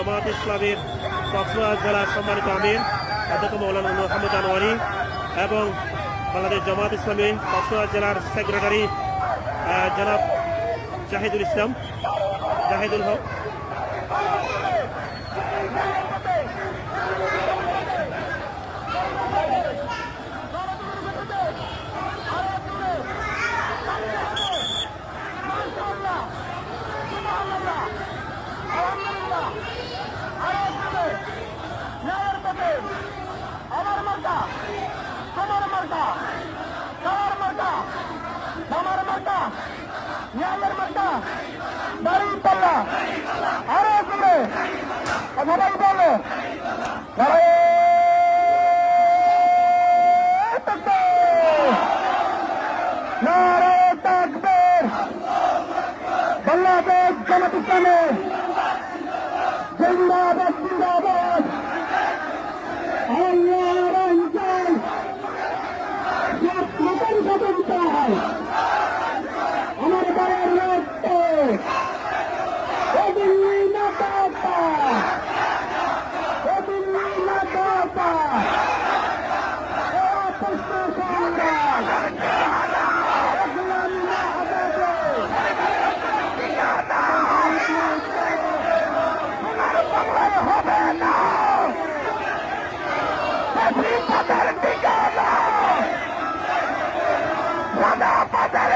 জামাত ইসলামের কক্সবাজার জেলার সম্মানিত আমির, অধ্যক্ষ মৌলানা মোহাম্মদ আনোয়ারি এবং বাংলাদেশ জামাত ইসলামী কক্সবাজার জেলার সেক্রেটারি জনাব জাহিদুল ইসলাম। জাহিদুল হক। आरोप में मरे नारे टकेश बंग्लादेश जलपेश बंगादेश बंगादेश পদের ঠিকানা সাদা পদের